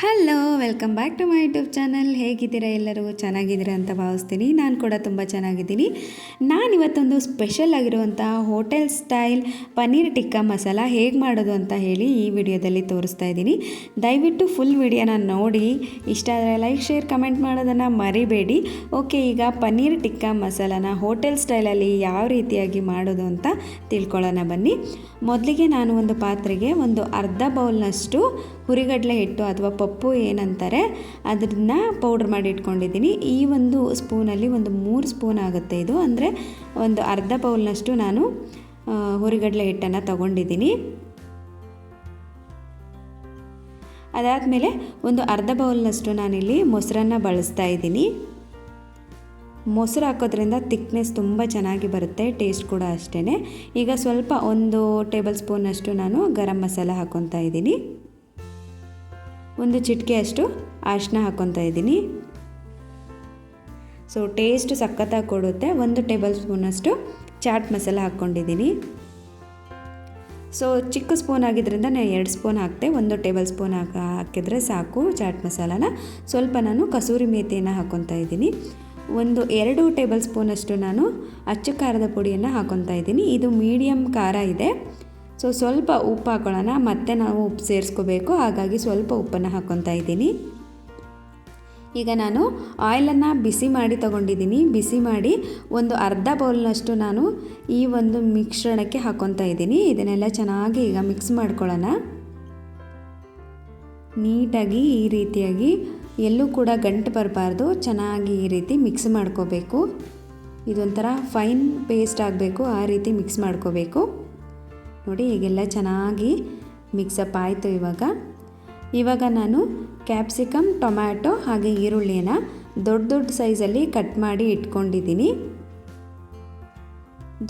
Hello welcome back to my YouTube channel ಹೇಗಿದ್ದೀರಾ ಎಲ್ಲರೂ? ಚೆನ್ನಾಗಿದ್ದೀರಾ ಅಂತ ಭಾವಿಸ್ತೀನಿ. ನಾನು ಕೂಡ ತುಂಬ ಚೆನ್ನಾಗಿದ್ದೀನಿ. ನಾನಿವತ್ತೊಂದು ಸ್ಪೆಷಲ್ ಆಗಿರುವಂಥ ಹೋಟೆಲ್ ಸ್ಟೈಲ್ ಪನ್ನೀರ್ ಟಿಕ್ಕಾ ಮಸಾಲ ಹೇಗೆ ಮಾಡೋದು ಅಂತ ಹೇಳಿ ಈ ವಿಡಿಯೋದಲ್ಲಿ ತೋರಿಸ್ತಾ ಇದ್ದೀನಿ. ದಯವಿಟ್ಟು ಫುಲ್ ವಿಡಿಯೋನ ನೋಡಿ. ಇಷ್ಟ ಆದರೆ ಲೈಕ್ ಶೇರ್ ಕಮೆಂಟ್ ಮಾಡೋದನ್ನು ಮರಿಬೇಡಿ. ಓಕೆ ಈಗ ಪನ್ನೀರ್ ಟಿಕ್ಕಾ ಮಸಾಲಾನ ಹೋಟೆಲ್ ಸ್ಟೈಲಲ್ಲಿ ಯಾವ ರೀತಿಯಾಗಿ ಮಾಡೋದು ಅಂತ ತಿಳ್ಕೊಳ್ಳೋಣ ಬನ್ನಿ. ಮೊದಲಿಗೆ ನಾನು ಒಂದು ಪಾತ್ರೆಗೆ ಒಂದು ಅರ್ಧ ಬೌಲ್ನಷ್ಟು ಹುರಿಗಡಲೆ ಹಿಟ್ಟು ಅಥವಾ ಪಪ್ಪು ಏನಂತಾರೆ, ಅದನ್ನ ಪೌಡ್ರ್ ಮಾಡಿ ಇಟ್ಕೊಂಡಿದ್ದೀನಿ. ಈ ಒಂದು ಸ್ಪೂನಲ್ಲಿ ಒಂದು ಮೂರು ಸ್ಪೂನ್ ಆಗುತ್ತೆ ಇದು. ಅಂದರೆ ಒಂದು ಅರ್ಧ ಬೌಲ್ನಷ್ಟು ನಾನು ಹುರಿಗಡಲೆ ಹಿಟ್ಟನ್ನು ತಗೊಂಡಿದ್ದೀನಿ. ಅದಾದಮೇಲೆ ಒಂದು ಅರ್ಧ ಬೌಲ್ನಷ್ಟು ನಾನಿಲ್ಲಿ ಮೊಸರನ್ನು ಬಳಸ್ತಾ ಇದ್ದೀನಿ. ಮೊಸರು ಹಾಕೋದ್ರಿಂದ ತಿಕ್ನೆಸ್ ತುಂಬ ಚೆನ್ನಾಗಿ ಬರುತ್ತೆ ಟೇಸ್ಟ್ ಕೂಡ ಅಷ್ಟೇ ಈಗ ಸ್ವಲ್ಪ ಒಂದು ಟೇಬಲ್ ಸ್ಪೂನಷ್ಟು ನಾನು ಗರಂ ಮಸಾಲ ಹಾಕ್ಕೊತಾ ಇದ್ದೀನಿ. ಒಂದು ಚಿಟಿಕೆಯಷ್ಟು ಅರಿಶಿನ ಹಾಕ್ಕೊತಾ ಇದ್ದೀನಿ. ಸೊ ಟೇಸ್ಟ್ ಸಖತ್ತಾಗಿ ಕೊಡುತ್ತೆ. ಒಂದು ಟೇಬಲ್ ಸ್ಪೂನಷ್ಟು ಚಾಟ್ ಮಸಾಲ ಹಾಕ್ಕೊಂಡಿದ್ದೀನಿ. ಸೊ ಚಿಕ್ಕ ಸ್ಪೂನ್ ಆಗಿದ್ದರಿಂದ ನಾನು ಎರಡು ಸ್ಪೂನ್ ಹಾಕ್ತೆ. ಒಂದು ಟೇಬಲ್ ಸ್ಪೂನ್ ಹಾಕಿದರೆ ಸಾಕು ಚಾಟ್ ಮಸಾಲಾನ ಸ್ವಲ್ಪ ನಾನು ಕಸೂರಿ ಮೇಥಿಯನ್ನು ಹಾಕ್ಕೊತಾ ಇದ್ದೀನಿ. ಒಂದು ಎರಡು ಟೇಬಲ್ ಸ್ಪೂನಷ್ಟು ನಾನು ಅಚ್ಚು ಖಾರದ ಪುಡಿಯನ್ನು ಹಾಕೊತಾ ಇದ್ದೀನಿ. ಇದು ಮೀಡಿಯಮ್ ಖಾರ ಇದೆ. ಸೊ ಸ್ವಲ್ಪ ಉಪ್ಪು ಹಾಕೊಳ್ಳೋಣ. ಮತ್ತೆ ನಾವು ಉಪ್ಪು ಸೇರಿಸ್ಕೋಬೇಕು. ಹಾಗಾಗಿ ಸ್ವಲ್ಪ ಉಪ್ಪನ್ನು ಹಾಕ್ಕೊತಾ ಇದ್ದೀನಿ. ಈಗ ನಾನು ಆಯಿಲನ್ನು ಬಿಸಿ ಮಾಡಿ ತಗೊಂಡಿದ್ದೀನಿ. ಬಿಸಿ ಮಾಡಿ ಒಂದು ಅರ್ಧ ಬೌಲ್ನಷ್ಟು ನಾನು ಈ ಒಂದು ಮಿಶ್ರಣಕ್ಕೆ ಹಾಕ್ಕೊತಾ ಇದ್ದೀನಿ. ಇದನ್ನೆಲ್ಲ ಚೆನ್ನಾಗಿ ಈಗ ಮಿಕ್ಸ್ ಮಾಡ್ಕೊಳ್ಳೋಣ. ನೀಟಾಗಿ ಈ ರೀತಿಯಾಗಿ ಎಲ್ಲೂ ಕೂಡ ಗಂಟು ಬರಬಾರ್ದು, ಚೆನ್ನಾಗಿ ಈ ರೀತಿ ಮಿಕ್ಸ್ ಮಾಡ್ಕೋಬೇಕು. ಇದೊಂಥರ ಫೈನ್ ಪೇಸ್ಟ್ ಆಗಬೇಕು, ಆ ರೀತಿ ಮಿಕ್ಸ್ ಮಾಡ್ಕೋಬೇಕು. ನೋಡಿ, ಈಗೆಲ್ಲ ಚೆನ್ನಾಗಿ ಮಿಕ್ಸಪ್ ಆಯಿತು ಇವಾಗ. ಇವಾಗ ನಾನು ಕ್ಯಾಪ್ಸಿಕಮ್ ಟೊಮ್ಯಾಟೊ ಹಾಗೆ ಈರುಳ್ಳಿನ ದೊಡ್ಡ ದೊಡ್ಡ ಸೈಜಲ್ಲಿ ಕಟ್ ಮಾಡಿ ಇಟ್ಕೊಂಡಿದ್ದೀನಿ.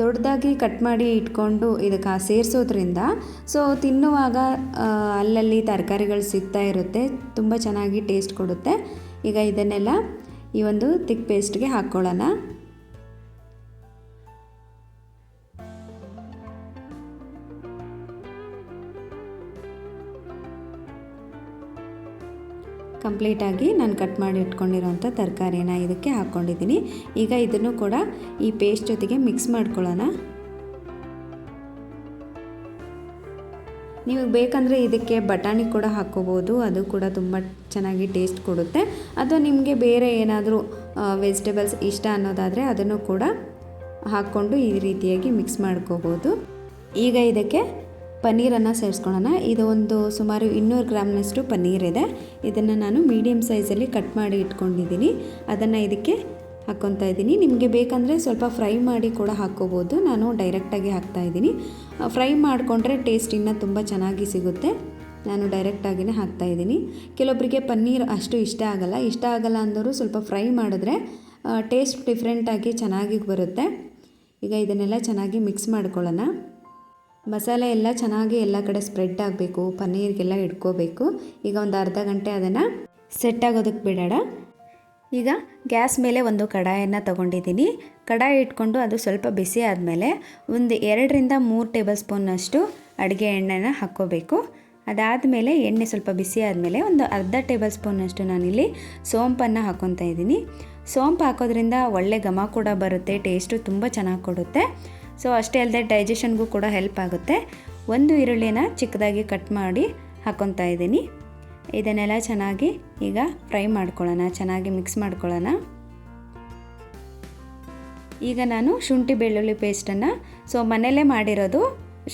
ದೊಡ್ಡದಾಗಿ ಕಟ್ ಮಾಡಿ ಇಟ್ಕೊಂಡು ಇದಕ್ಕೆ ಸೇರಿಸೋದ್ರಿಂದ ಸೊ ತಿನ್ನುವಾಗ ಅಲ್ಲಲ್ಲಿ ತರಕಾರಿಗಳು ಸಿಗ್ತಾ ಇರುತ್ತೆ, ತುಂಬ ಚೆನ್ನಾಗಿ ಟೇಸ್ಟ್ ಕೊಡುತ್ತೆ. ಈಗ ಇದನ್ನೆಲ್ಲ ಈ ಒಂದು ತಿಕ್ ಪೇಸ್ಟ್ಗೆ ಹಾಕ್ಕೊಳ್ಳೋಣ. ಕಂಪ್ಲೀಟಾಗಿ ನಾನು ಕಟ್ ಮಾಡಿ ಇಟ್ಕೊಂಡಿರೋಂಥ ತರಕಾರಿನ ಇದಕ್ಕೆ ಹಾಕ್ಕೊಂಡಿದ್ದೀನಿ. ಈಗ ಇದನ್ನು ಕೂಡ ಈ ಪೇಸ್ಟ್ ಜೊತೆಗೆ ಮಿಕ್ಸ್ ಮಾಡ್ಕೊಳ್ಳೋಣ. ನೀವು ಬೇಕಂದರೆ ಇದಕ್ಕೆ ಬಟಾಣಿ ಕೂಡ ಹಾಕ್ಕೋಬೋದು. ಅದು ಕೂಡ ತುಂಬ ಚೆನ್ನಾಗಿ ಟೇಸ್ಟ್ ಕೊಡುತ್ತೆ. ಅಥವಾ ನಿಮಗೆ ಬೇರೆ ಏನಾದರೂ ವೆಜಿಟೇಬಲ್ಸ್ ಇಷ್ಟ ಅನ್ನೋದಾದರೆ ಅದನ್ನು ಕೂಡ ಹಾಕ್ಕೊಂಡು ಈ ರೀತಿಯಾಗಿ ಮಿಕ್ಸ್ ಮಾಡ್ಕೋಬೋದು. ಈಗ ಇದಕ್ಕೆ ಪನ್ನೀರನ್ನು ಸೇರಿಸ್ಕೊಳ್ಳೋಣ. ಇದು ಒಂದು ಸುಮಾರು ಇನ್ನೂರು ಗ್ರಾಮ್ನಷ್ಟು ಪನ್ನೀರ್ ಇದೆ ಇದನ್ನು ನಾನು ಮೀಡಿಯಮ್ ಸೈಜಲ್ಲಿ ಕಟ್ ಮಾಡಿ ಇಟ್ಕೊಂಡಿದ್ದೀನಿ. ಅದನ್ನು ಇದಕ್ಕೆ ಹಾಕ್ಕೊತಾ ಇದ್ದೀನಿ. ನಿಮಗೆ ಬೇಕಂದರೆ ಸ್ವಲ್ಪ ಫ್ರೈ ಮಾಡಿ ಕೂಡ ಹಾಕ್ಕೋಬೋದು. ನಾನು ಡೈರೆಕ್ಟಾಗಿ ಹಾಕ್ತಾ ಇದ್ದೀನಿ. ಫ್ರೈ ಮಾಡಿಕೊಂಡ್ರೆ ಟೇಸ್ಟ್ ಇನ್ನೂ ತುಂಬ ಚೆನ್ನಾಗಿ ಸಿಗುತ್ತೆ. ನಾನು ಡೈರೆಕ್ಟಾಗಿಯೇ ಹಾಕ್ತಾ ಇದ್ದೀನಿ. ಕೆಲವೊಬ್ಬರಿಗೆ ಪನ್ನೀರ್ ಅಷ್ಟು ಇಷ್ಟ ಆಗಲ್ಲ. ಇಷ್ಟ ಆಗಲ್ಲ ಅಂದರೂ ಸ್ವಲ್ಪ ಫ್ರೈ ಮಾಡಿದ್ರೆ ಟೇಸ್ಟ್ ಡಿಫ್ರೆಂಟಾಗಿ ಚೆನ್ನಾಗಿ ಬರುತ್ತೆ. ಈಗ ಇದನ್ನೆಲ್ಲ ಚೆನ್ನಾಗಿ ಮಿಕ್ಸ್ ಮಾಡ್ಕೊಳ್ಳೋಣ. ಮಸಾಲೆ ಎಲ್ಲ ಚೆನ್ನಾಗಿ ಎಲ್ಲ ಕಡೆ ಸ್ಪ್ರೆಡ್ ಆಗಬೇಕು, ಪನ್ನೀರ್ಗೆಲ್ಲ ಇಟ್ಕೋಬೇಕು. ಈಗ ಒಂದು ಅರ್ಧ ಗಂಟೆ ಅದನ್ನು ಸೆಟ್ ಆಗೋದಕ್ಕೆ ಬಿಡೋಣ. ಈಗ ಗ್ಯಾಸ್ ಮೇಲೆ ಒಂದು ಕಡಾಯನ್ನು ತಗೊಂಡಿದ್ದೀನಿ. ಕಡಾಯಿ ಇಟ್ಕೊಂಡು ಅದು ಸ್ವಲ್ಪ ಬಿಸಿ ಆದಮೇಲೆ ಒಂದು ಎರಡರಿಂದ ಮೂರು ಟೇಬಲ್ ಸ್ಪೂನಷ್ಟು ಅಡುಗೆ ಎಣ್ಣೆನ ಹಾಕ್ಕೋಬೇಕು. ಅದಾದಮೇಲೆ ಎಣ್ಣೆ ಸ್ವಲ್ಪ ಬಿಸಿ ಆದಮೇಲೆ ಒಂದು ಅರ್ಧ ಟೇಬಲ್ ಸ್ಪೂನಷ್ಟು ನಾನಿಲ್ಲಿ ಸೋಂಪನ್ನು ಹಾಕ್ಕೊತಾ ಇದ್ದೀನಿ. ಸೋಂಪು ಹಾಕೋದ್ರಿಂದ ಒಳ್ಳೆ ಘಮ ಕೂಡ ಬರುತ್ತೆ ಟೇಸ್ಟು ತುಂಬ ಚೆನ್ನಾಗಿ ಕೊಡುತ್ತೆ. ಸೊ ಅಷ್ಟೇ ಅಲ್ಲದೆ ಡೈಜೆಷನ್ಗೂ ಕೂಡ ಹೆಲ್ಪ್ ಆಗುತ್ತೆ. ಒಂದು ಈರುಳ್ಳಿನ ಚಿಕ್ಕದಾಗಿ ಕಟ್ ಮಾಡಿ ಹಾಕ್ಕೊತಾ ಇದ್ದೀನಿ. ಇದನ್ನೆಲ್ಲ ಚೆನ್ನಾಗಿ ಈಗ ಫ್ರೈ ಮಾಡ್ಕೊಳ್ಳೋಣ, ಚೆನ್ನಾಗಿ ಮಿಕ್ಸ್ ಮಾಡ್ಕೊಳ್ಳೋಣ. ಈಗ ನಾನು ಶುಂಠಿ ಬೆಳ್ಳುಳ್ಳಿ ಪೇಸ್ಟನ್ನು ಸೊ ಮನೆಯಲ್ಲೇ ಮಾಡಿರೋದು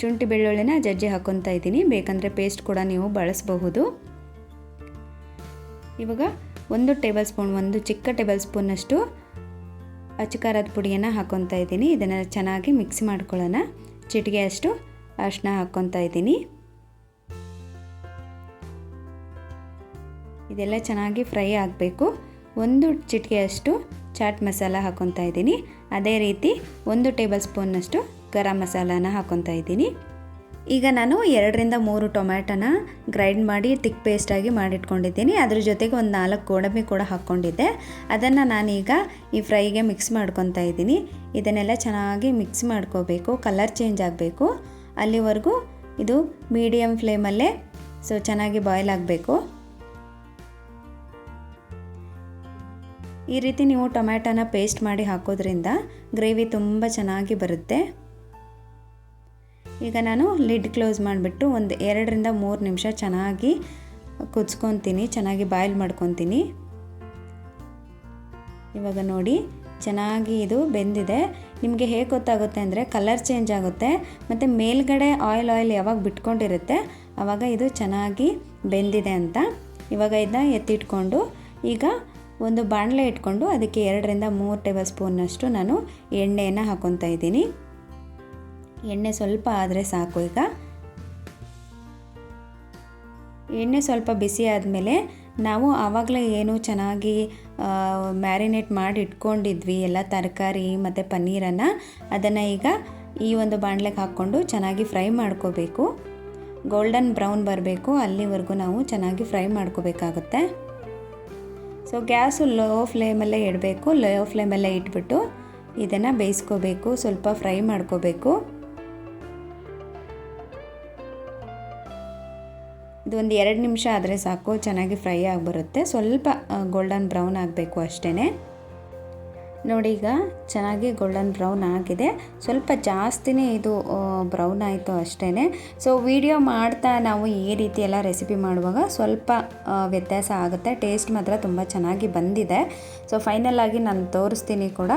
ಶುಂಠಿ ಬೆಳ್ಳುಳ್ಳಿನ ಜಜ್ಜಿ ಹಾಕ್ಕೊತಾ ಇದ್ದೀನಿ. ಬೇಕಂದರೆ ಪೇಸ್ಟ್ ಕೂಡ ನೀವು ಬಳಸಬಹುದು. ಇವಾಗ ಒಂದು ಟೇಬಲ್ ಸ್ಪೂನ್ ಒಂದು ಚಿಕ್ಕ ಟೇಬಲ್ ಸ್ಪೂನಷ್ಟು ಅಚ್ಚಕಾರದ ಪುಡಿಯನ್ನು ಹಾಕ್ಕೊತಾ ಇದ್ದೀನಿ. ಇದನ್ನು ಚೆನ್ನಾಗಿ ಮಿಕ್ಸ್ ಮಾಡ್ಕೊಳ್ಳೋಣ. ಚಿಟಿಗೆಯಷ್ಟು ಅರಿಶಿನ ಹಾಕ್ಕೊತಾ ಇದ್ದೀನಿ. ಇದೆಲ್ಲ ಚೆನ್ನಾಗಿ ಫ್ರೈ ಆಗಬೇಕು. ಒಂದು ಚಿಟಿಕೆಯಷ್ಟು ಚಾಟ್ ಮಸಾಲ ಹಾಕ್ಕೊತಾ ಇದ್ದೀನಿ. ಅದೇ ರೀತಿ ಒಂದು ಟೇಬಲ್ ಸ್ಪೂನ್ನಷ್ಟು ಗರಂ ಮಸಾಲಾನ ಹಾಕ್ಕೊತಾ ಇದ್ದೀನಿ. ಈಗ ನಾನು ಎರಡರಿಂದ ಮೂರು ಟೊಮ್ಯಾಟೋನ ಗ್ರೈಂಡ್ ಮಾಡಿ ತಿಕ್ ಪೇಸ್ಟಾಗಿ ಮಾಡಿಟ್ಕೊಂಡಿದ್ದೀನಿ. ಅದ್ರ ಜೊತೆಗೆ ಒಂದು ನಾಲ್ಕು ಗೋಡಂಬಿ ಕೂಡ ಹಾಕ್ಕೊಂಡಿದ್ದೆ. ಅದನ್ನು ನಾನೀಗ ಈ ಫ್ರೈಗೆ ಮಿಕ್ಸ್ ಮಾಡ್ಕೊತಾ ಇದ್ದೀನಿ. ಇದನ್ನೆಲ್ಲ ಚೆನ್ನಾಗಿ ಮಿಕ್ಸ್ ಮಾಡ್ಕೋಬೇಕು. ಕಲರ್ ಚೇಂಜ್ ಆಗಬೇಕು. ಅಲ್ಲಿವರೆಗೂ ಇದು ಮೀಡಿಯಮ್ ಫ್ಲೇಮಲ್ಲೇ ಸೊ ಚೆನ್ನಾಗಿ ಬಾಯ್ಲ್ ಆಗಬೇಕು. ಈ ರೀತಿ ನೀವು ಟೊಮ್ಯಾಟೋನ ಪೇಸ್ಟ್ ಮಾಡಿ ಹಾಕೋದ್ರಿಂದ ಗ್ರೇವಿ ತುಂಬ ಚೆನ್ನಾಗಿ ಬರುತ್ತೆ. ಈಗ ನಾನು ಲಿಡ್ ಕ್ಲೋಸ್ ಮಾಡಿಬಿಟ್ಟು ಒಂದು ಎರಡರಿಂದ ಮೂರು ನಿಮಿಷ ಚೆನ್ನಾಗಿ ಕುದಿಸ್ಕೊತೀನಿ, ಚೆನ್ನಾಗಿ ಬಾಯ್ಲ್ ಮಾಡ್ಕೊತೀನಿ. ಇವಾಗ ನೋಡಿ, ಚೆನ್ನಾಗಿ ಇದು ಬೆಂದಿದೆ. ನಿಮಗೆ ಹೇಗೆ ಗೊತ್ತಾಗುತ್ತೆ ಅಂದರೆ ಕಲರ್ ಚೇಂಜ್ ಆಗುತ್ತೆ, ಮತ್ತು ಮೇಲ್ಗಡೆ ಆಯಿಲ್ ಆಯಿಲ್ ಯಾವಾಗ ಬಿಟ್ಕೊಂಡಿರುತ್ತೆ ಆವಾಗ ಇದು ಚೆನ್ನಾಗಿ ಬೆಂದಿದೆ ಅಂತ ಇವಾಗ ಇದನ್ನ ಎತ್ತಿಟ್ಕೊಂಡು, ಈಗ ಒಂದು ಬಾಣಲೆ ಇಟ್ಕೊಂಡು ಅದಕ್ಕೆ ಎರಡರಿಂದ ಮೂರು ಟೇಬಲ್ ಸ್ಪೂನ್ನಷ್ಟು ನಾನು ಎಣ್ಣೆಯನ್ನು ಹಾಕೊತಾ ಇದ್ದೀನಿ. ಎಣ್ಣೆ ಸ್ವಲ್ಪ ಆದರೆ ಸಾಕು ಈಗ. ಎಣ್ಣೆ ಸ್ವಲ್ಪ ಬಿಸಿ ಆದಮೇಲೆ ನಾವು ಆವಾಗಲೇ ಏನು ಚೆನ್ನಾಗಿ ಮ್ಯಾರಿನೇಟ್ ಮಾಡಿ ಇಟ್ಕೊಂಡಿದ್ವಿ, ಎಲ್ಲ ತರಕಾರಿ ಮತ್ತು ಪನ್ನೀರನ್ನು. ಅದನ್ನು ಈಗ ಈ ಒಂದು ಬಾಣಲೆಗೆ ಹಾಕ್ಕೊಂಡು ಚೆನ್ನಾಗಿ ಫ್ರೈ ಮಾಡ್ಕೋಬೇಕು. ಗೋಲ್ಡನ್ ಬ್ರೌನ್ ಬರಬೇಕು, ಅಲ್ಲಿವರೆಗೂ ನಾವು ಚೆನ್ನಾಗಿ ಫ್ರೈ ಮಾಡ್ಕೋಬೇಕಾಗುತ್ತೆ. ಸೊ, ಗ್ಯಾಸು ಲೋ ಫ್ಲೇಮಲ್ಲೇ ಇಡಬೇಕು, ಲೋ ಫ್ಲೇಮಲ್ಲೇ ಇಟ್ಬಿಟ್ಟು ಇದನ್ನು ಬೇಯಿಸ್ಕೋಬೇಕು, ಸ್ವಲ್ಪ ಫ್ರೈ ಮಾಡ್ಕೋಬೇಕು. ಇದು ಒಂದು ಎರಡು ನಿಮಿಷ ಆದರೆ ಸಾಕು, ಚೆನ್ನಾಗಿ ಫ್ರೈ ಆಗಿಬರುತ್ತೆ. ಸ್ವಲ್ಪ ಗೋಲ್ಡನ್ ಬ್ರೌನ್ ಆಗಬೇಕು ಅಷ್ಟೇ ನೋಡಿ ಈಗ ಚೆನ್ನಾಗಿ ಗೋಲ್ಡನ್ ಬ್ರೌನ್ ಆಗಿದೆ. ಸ್ವಲ್ಪ ಜಾಸ್ತಿನೇ ಇದು ಬ್ರೌನ್ ಆಯಿತು ಅಷ್ಟೇ ಸೊ ವಿಡಿಯೋ ಮಾಡ್ತಾ ನಾವು ಈ ರೀತಿ ಎಲ್ಲ ರೆಸಿಪಿ ಮಾಡುವಾಗ ಸ್ವಲ್ಪ ವ್ಯತ್ಯಾಸ ಆಗುತ್ತೆ. ಟೇಸ್ಟ್ ಮಾತ್ರ ತುಂಬ ಚೆನ್ನಾಗಿ ಬಂದಿದೆ. ಸೊ ಫೈನಲ್ ಆಗಿ ನಾನು ತೋರಿಸ್ತೀನಿ ಕೂಡ.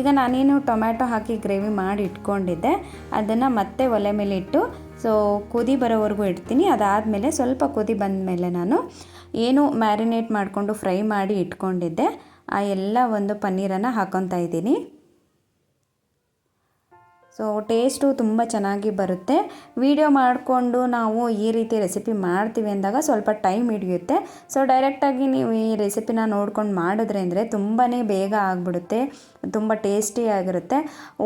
ಈಗ ನಾನೇನು ಟೊಮ್ಯಾಟೊ ಹಾಕಿ ಗ್ರೇವಿ ಮಾಡಿ ಇಟ್ಕೊಂಡಿದ್ದೆ. ಅದನ್ನು ಮತ್ತೆ ಒಲೆ ಮೇಲೆ ಇಟ್ಟು ಸೊ ಕುದಿ ಬರೋವರೆಗೂ ಇಡ್ತೀನಿ. ಅದಾದಮೇಲೆ ಸ್ವಲ್ಪ ಕುದಿ ಬಂದ ಮೇಲೆ ನಾನು ಏನು ಮ್ಯಾರಿನೇಟ್ ಮಾಡಿಕೊಂಡು ಫ್ರೈ ಮಾಡಿ ಇಟ್ಕೊಂಡಿದ್ದೆ. ಆ ಎಲ್ಲ ಒಂದು ಪನ್ನೀರನ್ನು ಹಾಕೊತಾ ಇದ್ದೀನಿ. ಸೊ ಟೇಸ್ಟು ತುಂಬ ಚೆನ್ನಾಗಿ ಬರುತ್ತೆ. ವಿಡಿಯೋ ಮಾಡಿಕೊಂಡು ನಾವು ಈ ರೀತಿ ರೆಸಿಪಿ ಮಾಡ್ತೀವಿ ಅಂದಾಗ ಸ್ವಲ್ಪ ಟೈಮ್ ಹಿಡಿಯುತ್ತೆ. ಸೊ ಡೈರೆಕ್ಟಾಗಿ ನೀವು ಈ ರೆಸಿಪಿನ ನೋಡ್ಕೊಂಡು ಮಾಡಿದ್ರೆ ಅಂದರೆ ತುಂಬಾ ಬೇಗ ಆಗಿಬಿಡುತ್ತೆ. ತುಂಬ ಟೇಸ್ಟಿಯಾಗಿರುತ್ತೆ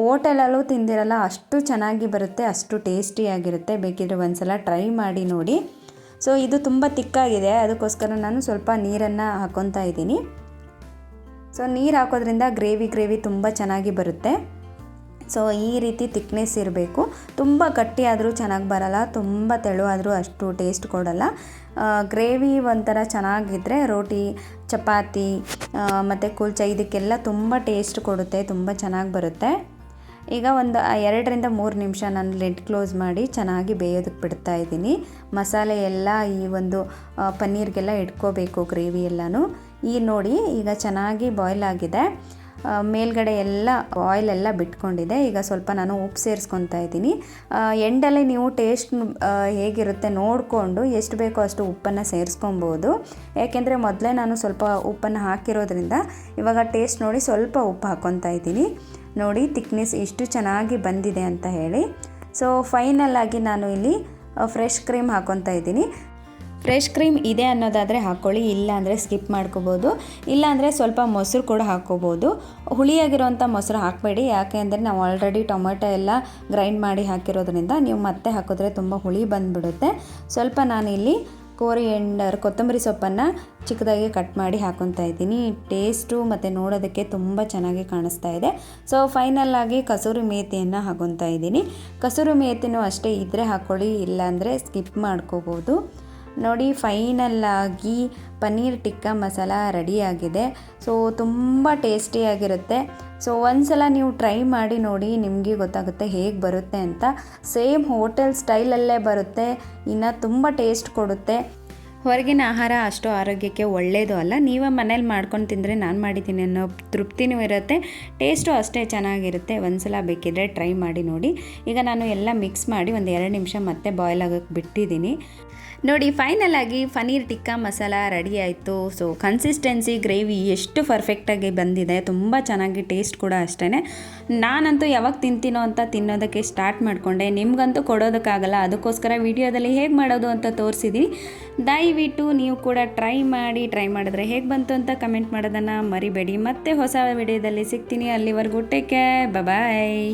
ಓಟೆಲಲ್ಲೂ ತಿಂದಿರಲ್ಲ, ಅಷ್ಟು ಚೆನ್ನಾಗಿ ಬರುತ್ತೆ, ಅಷ್ಟು ಟೇಸ್ಟಿಯಾಗಿರುತ್ತೆ ಬೇಕಿದ್ರೆ ಒಂದು ಸಲ ಟ್ರೈ ಮಾಡಿ ನೋಡಿ. ಸೊ ಇದು ತುಂಬ ತಿಕ್ಕಾಗಿದೆ. ಅದಕ್ಕೋಸ್ಕರ ನಾನು ಸ್ವಲ್ಪ ನೀರನ್ನು ಹಾಕ್ಕೊತಾ ಇದ್ದೀನಿ. ಸೊ ನೀರು ಹಾಕೋದ್ರಿಂದ ಗ್ರೇವಿ ಗ್ರೇವಿ ತುಂಬ ಚೆನ್ನಾಗಿ ಬರುತ್ತೆ. ಸೊ ಈ ರೀತಿ ತಿಕ್ನೆಸ್ ಇರಬೇಕು. ತುಂಬ ಗಟ್ಟಿಯಾದರೂ ಚೆನ್ನಾಗಿ ಬರಲ್ಲ, ತುಂಬ ತೆಳು ಆದರೂ ಅಷ್ಟು ಟೇಸ್ಟ್ ಕೊಡಲ್ಲ. ಗ್ರೇವಿ ಒಂಥರ ಚೆನ್ನಾಗಿದ್ದರೆ ರೋಟಿ, ಚಪಾತಿ ಮತ್ತು ಕುಲ್ಚ ಇದಕ್ಕೆಲ್ಲ ತುಂಬ ಟೇಸ್ಟ್ ಕೊಡುತ್ತೆ, ತುಂಬ ಚೆನ್ನಾಗಿ ಬರುತ್ತೆ. ಈಗ ಒಂದು ಎರಡರಿಂದ ಮೂರು ನಿಮಿಷ ನಾನು ಲೆಡ್ ಕ್ಲೋಸ್ ಮಾಡಿ ಚೆನ್ನಾಗಿ ಬೇಯೋದಕ್ಕೆ ಬಿಡ್ತಾ ಇದ್ದೀನಿ. ಮಸಾಲೆ ಎಲ್ಲ ಈ ಒಂದು ಪನ್ನೀರ್ಗೆಲ್ಲ ಇಟ್ಕೋಬೇಕು ಗ್ರೇವಿ ಎಲ್ಲನೂ. ಈ ನೋಡಿ ಈಗ ಚೆನ್ನಾಗಿ ಬಾಯ್ಲ್ ಆಗಿದೆ. ಮೇಲ್ಗಡೆ ಎಲ್ಲ ಆಯಿಲ್ ಎಲ್ಲ ಬಿಟ್ಕೊಂಡಿದೆ. ಈಗ ಸ್ವಲ್ಪ ನಾನು ಉಪ್ಪು ಸೇರಿಸ್ಕೊತಾ ಇದ್ದೀನಿ. ಎಂಡಲ್ಲಿ ನೀವು ಟೇಸ್ಟ್ ಹೇಗಿರುತ್ತೆ ನೋಡಿಕೊಂಡು ಎಷ್ಟು ಬೇಕೋ ಅಷ್ಟು ಉಪ್ಪನ್ನು ಸೇರಿಸ್ಕೊಬೋದು. ಯಾಕೆಂದರೆ ಮೊದಲೇ ನಾನು ಸ್ವಲ್ಪ ಉಪ್ಪನ್ನು ಹಾಕಿರೋದ್ರಿಂದ ಇವಾಗ ಟೇಸ್ಟ್ ನೋಡಿ ಸ್ವಲ್ಪ ಉಪ್ಪು ಹಾಕ್ಕೊತಾ ಇದ್ದೀನಿ. ನೋಡಿ ತಿಕ್ನೆಸ್ ಇಷ್ಟು ಚೆನ್ನಾಗಿ ಬಂದಿದೆ ಅಂತ ಹೇಳಿ. ಸೊ ಫೈನಲ್ ಆಗಿ ನಾನು ಇಲ್ಲಿ ಫ್ರೆಶ್ ಕ್ರೀಮ್ ಹಾಕ್ಕೊತಾ ಇದ್ದೀನಿ. ಫ್ರೆಶ್ ಕ್ರೀಮ್ ಇದೆ ಅನ್ನೋದಾದರೆ ಹಾಕ್ಕೊಳ್ಳಿ ಇಲ್ಲ ಅಂದರೆ ಸ್ಕಿಪ್ ಮಾಡ್ಕೋಬೋದು. ಇಲ್ಲಾಂದರೆ ಸ್ವಲ್ಪ ಮೊಸರು ಕೂಡ ಹಾಕ್ಕೋಬೋದು. ಹುಳಿಯಾಗಿರುವಂಥ ಮೊಸರು ಹಾಕಬೇಡಿ, ಯಾಕೆ ಅಂದರೆ ನಾವು ಆಲ್ರೆಡಿ ಟೊಮೆಟೊ ಎಲ್ಲ ಗ್ರೈಂಡ್ ಮಾಡಿ ಹಾಕಿರೋದ್ರಿಂದ ನೀವು ಮತ್ತೆ ಹಾಕಿದ್ರೆ ತುಂಬ ಹುಳಿ ಬಂದುಬಿಡುತ್ತೆ. ಸ್ವಲ್ಪ ನಾನಿಲ್ಲಿ ಎಂಡರ್ ಕೊತ್ತಂಬರಿ ಸೊಪ್ಪನ್ನು ಚಿಕ್ಕದಾಗಿ ಕಟ್ ಮಾಡಿ ಹಾಕೊತಾ ಇದ್ದೀನಿ. ಟೇಸ್ಟು ಮತ್ತು ನೋಡೋದಕ್ಕೆ ತುಂಬ ಚೆನ್ನಾಗಿ ಕಾಣಿಸ್ತಾ ಇದೆ. ಸೊ ಫೈನಲ್ ಆಗಿ ಕಸೂರಿ ಮೇಥಿಯನ್ನು ಹಾಕೊತಾ ಇದ್ದೀನಿ. ಕಸೂರಿ ಮೇಥಿನೂ ಅಷ್ಟೇ ಇದ್ದರೆ ಹಾಕ್ಕೊಳ್ಳಿ, ಇಲ್ಲಾಂದರೆ ಸ್ಕಿಪ್ ಮಾಡ್ಕೋಬೋದು. ನೋಡಿ ಫೈನಲ್ಲಾಗಿ ಪನ್ನೀರ್ ಟಿಕ್ಕ ಮಸಾಲ ರೆಡಿಯಾಗಿದೆ ಸೊ ತುಂಬ ಟೇಸ್ಟಿಯಾಗಿರುತ್ತೆ ಸೊ ಒಂದ್ಸಲ ನೀವು ಟ್ರೈ ಮಾಡಿ ನೋಡಿ, ನಿಮಗೆ ಗೊತ್ತಾಗುತ್ತೆ ಹೇಗೆ ಬರುತ್ತೆ ಅಂತ. ಸೇಮ್ ಹೋಟೆಲ್ ಸ್ಟೈಲಲ್ಲೇ ಬರುತ್ತೆ. ಇನ್ನು ತುಂಬ ಟೇಸ್ಟ್ ಕೊಡುತ್ತೆ. ಹೊರಗಿನ ಆಹಾರ ಅಷ್ಟು ಆರೋಗ್ಯಕ್ಕೆ ಒಳ್ಳೆಯದು ಅಲ್ಲ. ನೀವು ಮನೇಲಿ ಮಾಡ್ಕೊಂಡು ತಿಂದರೆ ನಾನು ಮಾಡಿದ್ದೀನಿ ಅನ್ನೋ ತೃಪ್ತಿನೂ ಇರುತ್ತೆ. ಟೇಸ್ಟು ಅಷ್ಟೇ ಚೆನ್ನಾಗಿರುತ್ತೆ. ಒಂದ್ಸಲ ಬೇಕಿದ್ರೆ ಟ್ರೈ ಮಾಡಿ ನೋಡಿ. ಈಗ ನಾನು ಎಲ್ಲ ಮಿಕ್ಸ್ ಮಾಡಿ ಒಂದು ಎರಡು ನಿಮಿಷ ಮತ್ತೆ ಬಾಯ್ಲ್ ಆಗೋಕ್ಕೆ ಬಿಟ್ಟಿದ್ದೀನಿ. ನೋಡಿ ಫೈನಲ್ ಆಗಿ ಪನೀರ್ ಟಿಕ್ಕಾ ಮಸಾಲ ರೆಡಿ ಆಯಿತು. ಸೊ ಕನ್ಸಿಸ್ಟೆನ್ಸಿ ಗ್ರೇವಿ ಎಷ್ಟು ಪರ್ಫೆಕ್ಟಾಗಿ ಬಂದಿದೆ. ತುಂಬ ಚೆನ್ನಾಗಿ ಟೇಸ್ಟ್ ಕೂಡ ಅಷ್ಟೇ ನಾನಂತೂ ಯಾವಾಗ ತಿಂತೀನೋ ಅಂತ ತಿನ್ನೋದಕ್ಕೆ ಸ್ಟಾರ್ಟ್ ಮಾಡಿಕೊಂಡೆ. ನಿಮಗಂತೂ ಕೊಡೋದಕ್ಕಾಗಲ್ಲ. ಅದಕ್ಕೋಸ್ಕರ ವಿಡಿಯೋದಲ್ಲಿ ಹೇಗೆ ಮಾಡೋದು ಅಂತ ತೋರಿಸಿದ್ದೀನಿ ದಯವಿಟ್ಟು ನೀವು ಕೂಡ ಟ್ರೈ ಮಾಡಿ ಟ್ರೈ ಮಾಡಿದ್ರೆ ಹೇಗೆ ಬಂತು ಅಂತ ಕಮೆಂಟ್ ಮಾಡೋದನ್ನು ಮರಿಬೇಡಿ. ಮತ್ತೆ ಹೊಸ ವಿಡಿಯೋದಲ್ಲಿ ಸಿಗ್ತೀನಿ. ಅಲ್ಲಿವರೆಗೂ ಟೇಕ್ ಕೇರ್ ಬಾಯ್